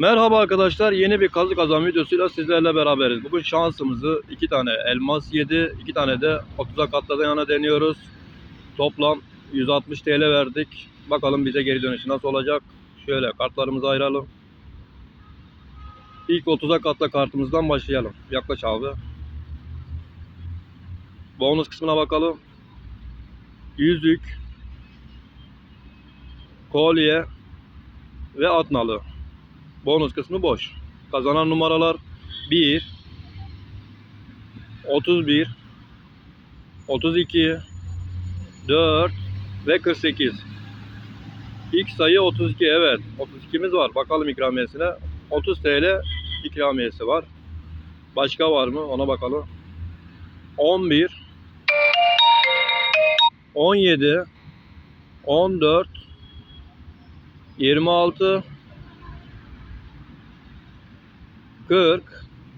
Merhaba arkadaşlar. Yeni bir kazı kazan videosuyla sizlerle beraberiz. Bugün şansımızı iki tane elmas yedi, iki tane de 30'a katladan yana deniyoruz. Toplam 160 TL verdik. Bakalım bize geri dönüşü nasıl olacak. Şöyle kartlarımızı ayıralım. İlk 30'a katla kartımızdan başlayalım. Yaklaş abi. Bonus kısmına bakalım. Yüzük, kolye ve at nalı. Bonus kısmı boş. Kazanan numaralar 1 31 32 4 ve 48. İlk sayı 32 evet. 32'miz var. Bakalım ikramiyesine. 30 TL ikramiyesi var. Başka var mı? Ona bakalım. 11 17 14 26 40,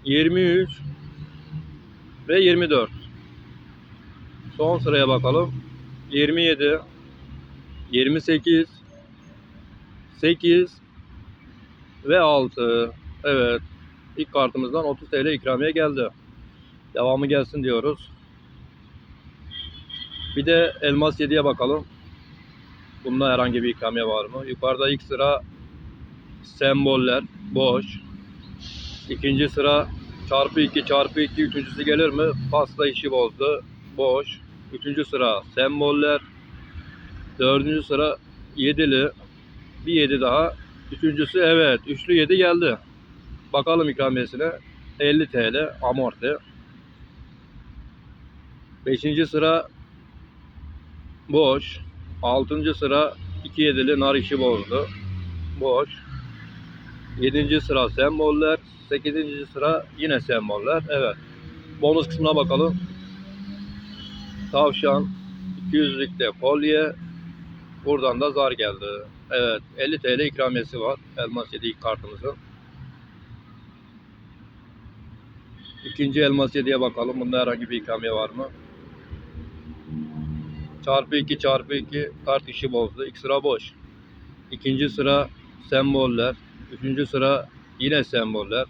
23 ve 24. Son sıraya bakalım. 27, 28, 8 ve 6. Evet. İlk kartımızdan 30 TL ikramiye geldi. Devamı gelsin diyoruz. Bir de elmas 7'ye bakalım. Bunda herhangi bir ikramiye var mı? Yukarıda ilk sıra semboller boş. İkinci sıra çarpı 2 çarpı 2 üçüncüsü gelir mi? Pasta işi bozdu. Boş. Üçüncü sıra semboller. Dördüncü sıra yedili. Bir yedi daha. Üçüncüsü evet. Üçlü yedi geldi. Bakalım ikramiyesine. 50 TL amorti. Beşinci sıra boş. Altıncı sıra iki yedili nar işi bozdu. Boş. 7. sıra semboller. 8. sıra yine semboller. Evet. Bonus kısmına bakalım. Tavşan, 200'lükte kolye. Buradan da zar geldi. Evet. 50 TL ikramiyesi var. Elmas 7 ilk kartımızın. İkinci elmas 7'ye bakalım. Bunda herhangi bir ikramiye var mı? Çarpı 2 çarpı 2 kart işi bozdu. İlk sıra boş. İkinci sıra semboller. Üçüncü sıra yine semboller.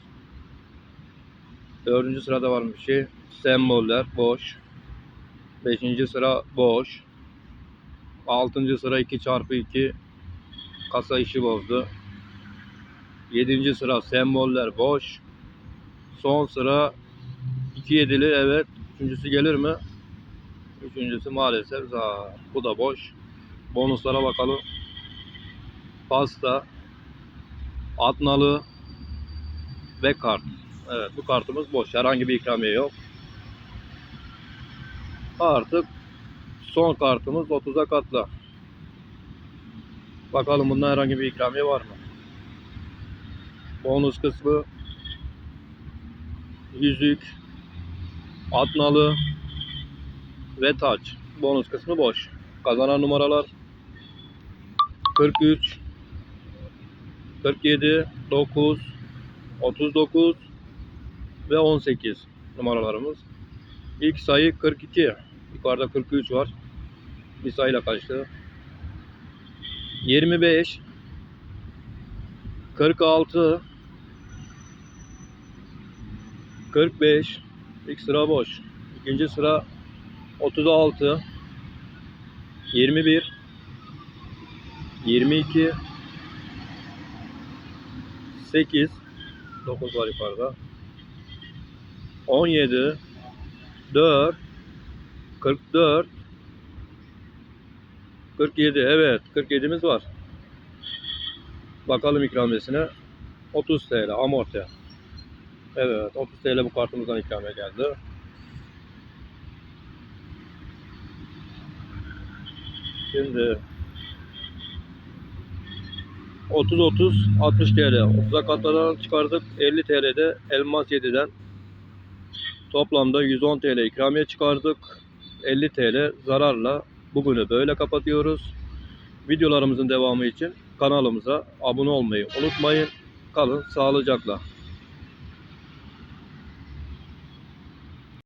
Dördüncü sırada var bir. Semboller boş. Beşinci sıra boş. Altıncı sıra 2 çarpı 2 kasa işi bozdu. Yedinci sıra semboller boş. Son sıra 2 yedili evet. Üçüncüsü gelir mi? Üçüncüsü maalesef zar. Bu da boş. Bonuslara bakalım. Pasta, Atnalı ve kart. Evet bu kartımız boş. Herhangi bir ikramiye yok. Artık son kartımız 30'a katla. Bakalım bunda herhangi bir ikramiye var mı? Bonus kısmı yüzük, atnalı ve taç. Bonus kısmı boş. Kazanan numaralar 43 47, 9, 39 ve 18 numaralarımız. İlk sayı 42. Yukarıda 43 var. Bir sayıyla kaçtı. 25 46 45 İlk sıra boş. İkinci sıra 36 21 22 8 9 var yukarıda. 17 4 44 47 evet. 47'miz var. Bakalım ikramiyesine. 30 TL amorti. Evet 30 TL bu kartımızdan ikramiye geldi. Şimdi 30 30 60 TL. 30'a katlanan çıkardık. 50 TL'de Elmas 7'den toplamda 110 TL ikramiye çıkardık. 50 TL zararla bugünü böyle kapatıyoruz. Videolarımızın devamı için kanalımıza abone olmayı unutmayın. Kalın sağlıcakla.